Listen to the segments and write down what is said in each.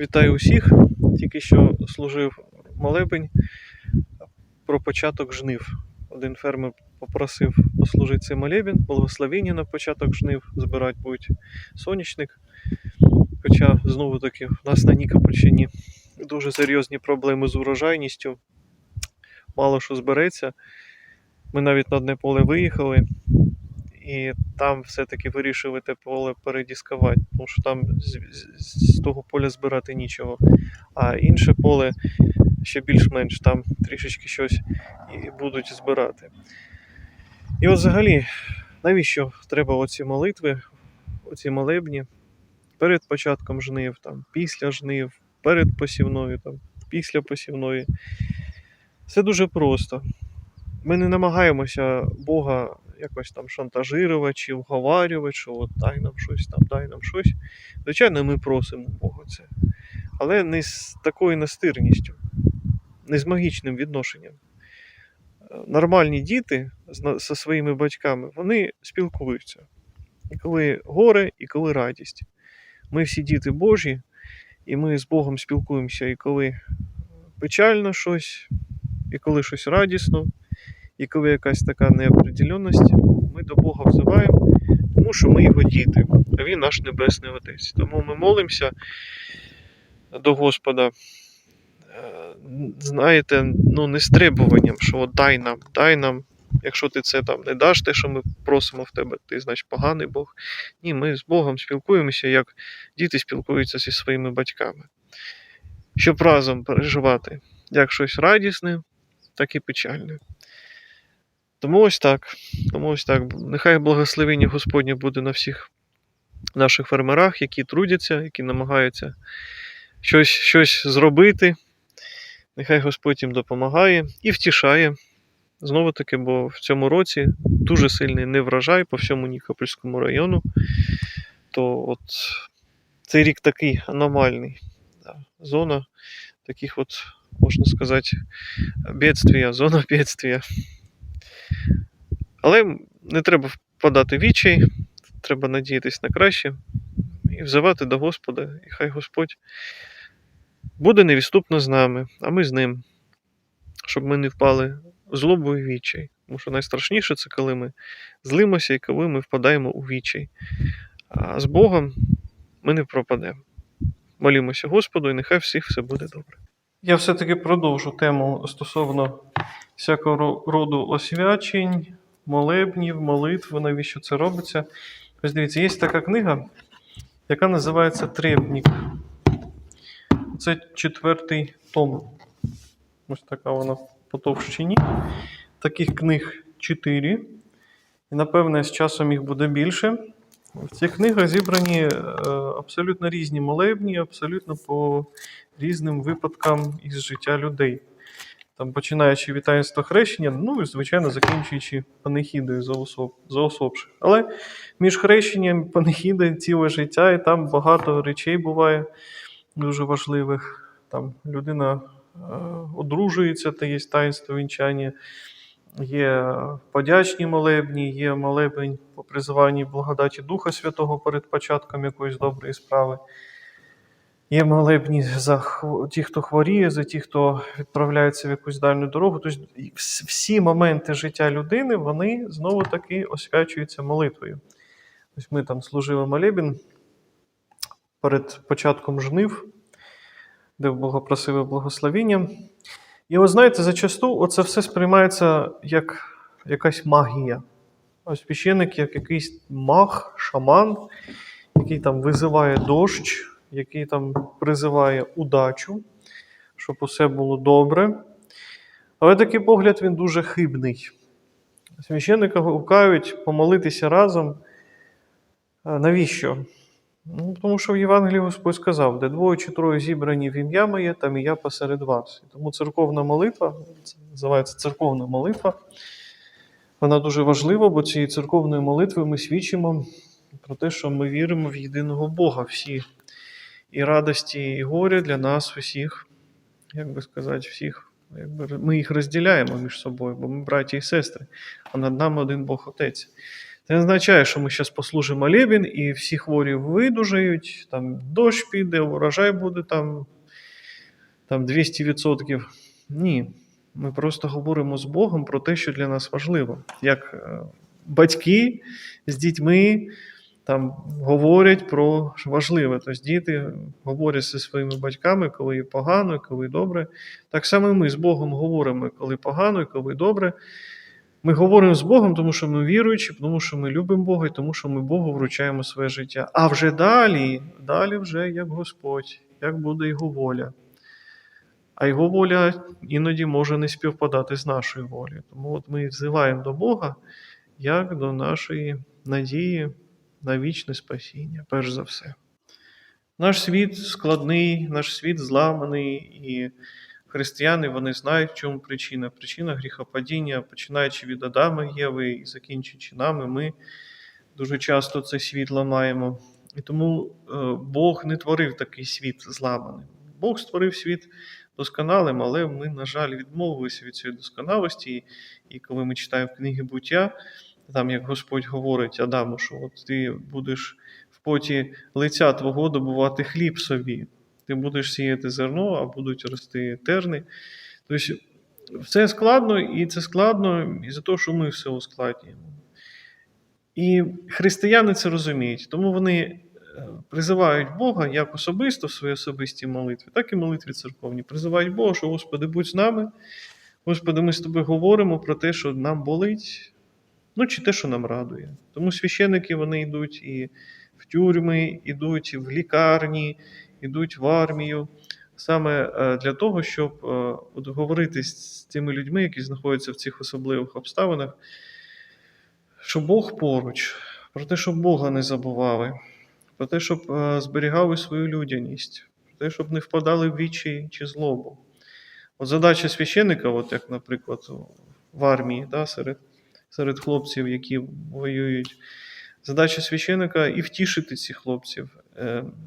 Вітаю усіх. Тільки що служив молебень про початок жнив. Один фермер попросив послужити цей молебень, благословення на початок жнив, збирати будуть сонячник. Хоча знову таки в нас на Нікопольщині дуже серйозні проблеми з урожайністю. Мало що збереться. Ми навіть на одне поле виїхали, і там все-таки вирішили те поле передіскувати, тому що там з, з, з того поля збирати нічого. А інше поле ще більш-менш там трішечки щось і будуть збирати. І от взагалі, навіщо треба оці молитви, оці молебні перед початком жнив, там, після жнив, перед посівною, там, після посівної. Це дуже просто. Ми не намагаємося Бога якось там шантажувати вговарювати, що от дай нам щось там, дай нам щось. Звичайно, ми просимо Бога це. Але не з такою настирністю, не з магічним відношенням. Е, Нормальні діти зі своїми батьками, вони спілкуються. І коли горе, і коли радість. Ми всі діти Божі, і ми з Богом спілкуємося, і коли печально щось, і коли щось радісно, і коли якась така неопределенність, ми до Бога взиваємо, тому що ми його діти, а Він наш Небесний Отець. Тому ми молимося до Господа, е, знаєте, ну, не з що от дай нам, дай нам. Якщо ти це там не даш, те, що ми просимо в тебе, ти значить поганий Бог. Ні, ми з Богом спілкуємося, як діти спілкуються зі своїми батьками. Щоб разом переживати як щось радісне, так і печальне. Тому ось так. Тому ось так. Нехай благословення Господнє буде на всіх наших фермерах, які трудяться, які намагаються щось, щось зробити. Нехай Господь їм допомагає і втішає. Знову таки, бо в цьому році дуже сильний неврожай по всьому Нікопольському району. То от цей рік такий аномальний. Да. Зона таких от, можна сказати, бедствия, зона бедствия. Але не треба впадати в відчай, треба надіятись на краще і взивати до Господа, і хай Господь буде невідступно з нами, а ми з ним, щоб ми не впали в злобу і відчай. Тому що найстрашніше це коли ми злимося і коли ми впадаємо у відчай. А з Богом ми не пропадемо. Молімося Господу, і нехай всіх все буде добре. Я все-таки продовжу тему стосовно всякого роду освячень, молебнів, молитв, навіщо це робиться. Ось дивіться, є така книга, яка називається Требник. Це четвертий том. Ось така вона по товщині. Таких книг чотири. І, напевне, з часом їх буде більше. В цих книгах зібрані е, абсолютно різні молебні, абсолютно по різним випадкам із життя людей. Там, починаючи від таїнства хрещення, ну і, звичайно, закінчуючи панихідою за, особ, за особших. Але між хрещенням і панихідою ціле життя, і там багато речей буває дуже важливих. Там людина е, одружується, та є таїнство вінчання, є подячні молебні, є молебень по призиванні благодаті Духа Святого перед початком якоїсь доброї справи. Є молебні за ті, хто хворіє, за ті, хто відправляється в якусь дальню дорогу. Тобто всі моменти життя людини вони знову таки освячуються молитвою. Ось ми там служили молебін перед початком жнив, де Бога просили благословіння. І от знаєте, зачасту оце все сприймається як якась магія. Ось священик як якийсь маг, шаман, який там визиває дощ, який там призиває удачу, щоб усе було добре. Але такий погляд він дуже хибний. Священника гукають помолитися разом. Навіщо? Ну, тому що в Євангелії Господь сказав, де двоє чи троє зібрані в ім'я моє, там і я посеред вас. І тому церковна молитва, це називається церковна молитва, вона дуже важлива, бо цією церковною молитвою ми свідчимо про те, що ми віримо в єдиного Бога всі. І радості, і горя для нас усіх, як би сказати, всіх. Ми їх розділяємо між собою, бо ми браті і сестри, а над нами один Бог Отець. Це не означає, що ми зараз послужимо молебен і всі хворі видужають, там дощ піде, урожай буде там, там 200%. Ні. Ми просто говоримо з Богом про те, що для нас важливо. Як е, батьки з дітьми там говорять про важливе. Тобто діти говорять зі своїми батьками, коли погано, коли добре. Так само ми з Богом говоримо, коли погано, коли добре. Ми говоримо з Богом, тому що ми віруючі, тому що ми любимо Бога і тому що ми Богу вручаємо своє життя. А вже далі, далі вже як Господь, як буде Його воля. А Його воля іноді може не співпадати з нашою волею. Тому от ми взиваємо до Бога як до нашої надії на вічне спасіння, перш за все. Наш світ складний, наш світ зламаний, і християни вони знають, в чому причина. Причина гріхопадіння, починаючи від Адама Єви і закінчуючи нами, ми дуже часто цей світ ламаємо. І тому е, Бог не творив такий світ зламаним. Бог створив світ досконалим, але ми, на жаль, відмовилися від цієї досконалості. І коли ми читаємо книги буття, там як Господь говорить Адаму, що от ти будеш в поті лиця твого добувати хліб собі. Ти будеш сіяти зерно, а будуть рости терни. Тобто все складно, і це складно із-за того, що ми все ускладнюємо. І християни це розуміють, тому вони е, призивають Бога як особисто в своїй особистій молитві, так і молитві церковні. Призивають Бога, що Господи, будь з нами. Господи, ми з тобою говоримо про те, що нам болить, ну чи те, що нам радує. Тому священники вони йдуть і в тюрми, йдуть і в лікарні, йдуть в армію. Саме е, для того, щоб е, говорити з тими людьми, які знаходяться в цих особливих обставинах, що Бог поруч, про те, щоб Бога не забували, про те, щоб е, зберігали свою людяність, про те, щоб не впадали в вічі чи злобу. От задача священника, от як, наприклад, в армії, да, серед, серед хлопців, які воюють, задача священика і втішити цих хлопців,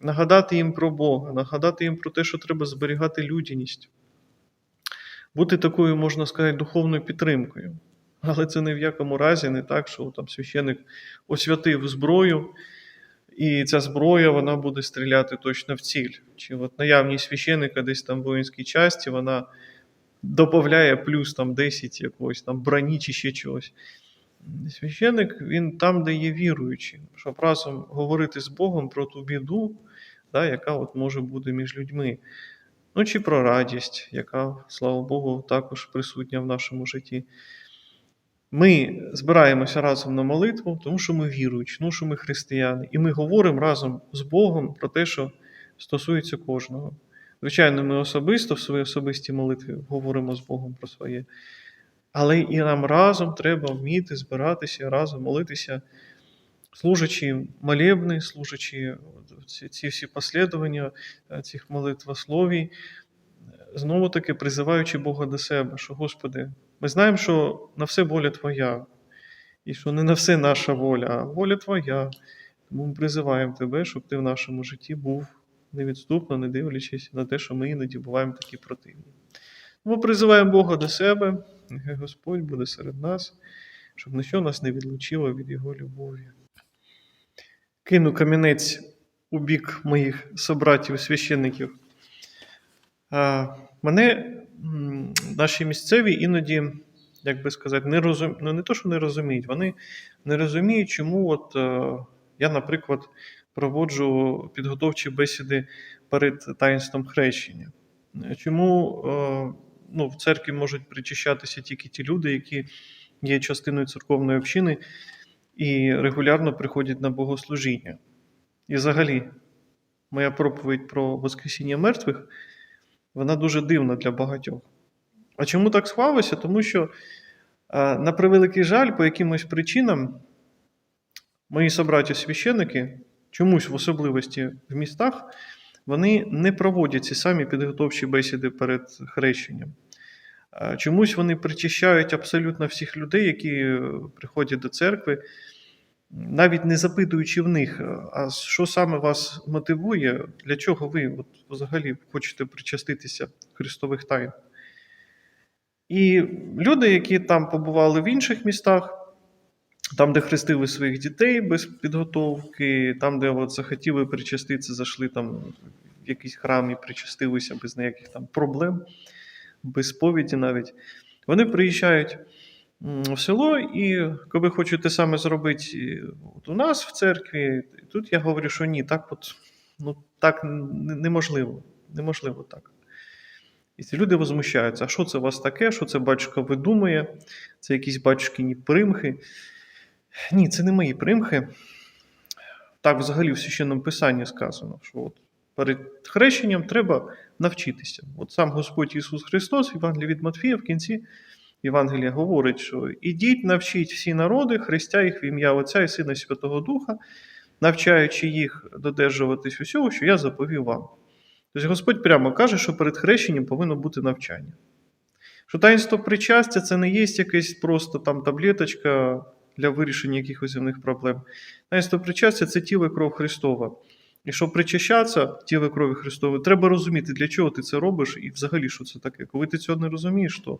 нагадати їм про Бога, нагадати їм про те, що треба зберігати людяність, бути такою, можна сказати, духовною підтримкою. Але це ні в якому разі не так, що там священик освятив зброю, і ця зброя вона буде стріляти точно в ціль. Чи от наявність священика десь там в воїнській часті, вона додає плюс там 10 якогось там броні чи ще чогось. Священник він там, де є віруючий, щоб разом говорити з Богом про ту біду, да, яка от може бути між людьми. Ну, чи про радість, яка, слава Богу, також присутня в нашому житті. Ми збираємося разом на молитву, тому що ми віруючі, тому що ми християни, і ми говоримо разом з Богом про те, що стосується кожного. Звичайно, ми особисто в своїй особистій молитві говоримо з Богом про своє. Але і нам разом треба вміти збиратися, разом молитися, служачи молебни, служачи ці, всі послідування е, цих молитвословій, знову таки призиваючи Бога до себе, що Господи, ми знаємо, що на все воля Твоя, і що не на все наша воля, а воля Твоя. Тому ми призиваємо Тебе, щоб Ти в нашому житті був невідступно, не дивлячись на те, що ми іноді буваємо такі противні. Тому призиваємо Бога до себе, нехай Господь буде серед нас, щоб ніщо нас не відлучило від Його любові. Кину камінець у бік моїх собратів, священників. А, Мене наші місцеві іноді, як би сказати, не розум... ну, не то, що не розуміють, вони не розуміють, чому от, е, я, наприклад, проводжу підготовчі бесіди перед таїнством хрещення. Чому е, ну, в церкві можуть причащатися тільки ті люди, які є частиною церковної общини і регулярно приходять на богослужіння. І взагалі, моя проповідь про Воскресіння мертвих, вона дуже дивна для багатьох. А чому так склалося? Тому що, на превеликий жаль, по якимось причинам мої собраті-священники, чомусь в особливості в містах, вони не проводять ці самі підготовчі бесіди перед хрещенням. Е, Чомусь вони причащають абсолютно всіх людей, які е, приходять до церкви, навіть не запитуючи в них, е, а що саме вас мотивує, для чого ви от, взагалі хочете причаститися Христових тайн. І люди, які там побували в інших містах, Там, де хрестили своїх дітей без підготовки, там, де от захотіли причаститися, зайшли там в якийсь храм і причастилися без ніяких там проблем, без сповіді навіть. Вони приїжджають в село, і коли хочуть те саме зробити от у нас в церкві, тут я говорю, що ні, так от, ну, так неможливо. Неможливо так. І ці люди возмущаються, а що це у вас таке? Що це батюшка видумує? Це якісь батюшкині примхи. Ні, це не мої примхи. Так взагалі в священному писанні сказано, що от перед хрещенням треба навчитися. От сам Господь Ісус Христос, в Євангелії від Матфія, в кінці Євангелія говорить, що ідіть, навчіть всі народи, хрестя їх в ім'я Отця і Сина Святого Духа, навчаючи їх додержуватись усього, що я заповів вам. Тобто Господь прямо каже, що перед хрещенням повинно бути навчання. Що таїнство причастя це не є якась просто там таблеточка для вирішення якихось земних проблем. Таїнство причастя це тіло і кров Христова. І щоб причащатися тіло крові Христової, треба розуміти, для чого ти це робиш і взагалі, що це таке. Коли ти цього не розумієш, то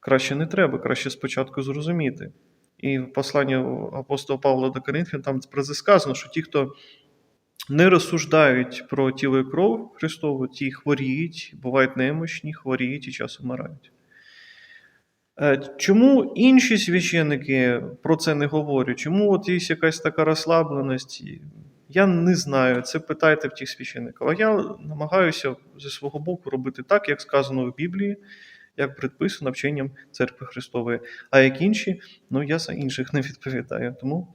краще не треба, краще спочатку зрозуміти. І в посланні апостола Павла до Коринфян там про це сказано, що ті, хто не розсуждають про тіло і кров Христову, ті хворіють, бувають немощні, хворіють і часом вмирають. Е, Чому інші священники про це не говорять? Чому от є якась така розслабленість? Я не знаю. Це питайте в тих священників. А я намагаюся зі свого боку робити так, як сказано в Біблії, як предписано вченням церкви Христової. А як інші, ну я за інших не відповідаю. Тому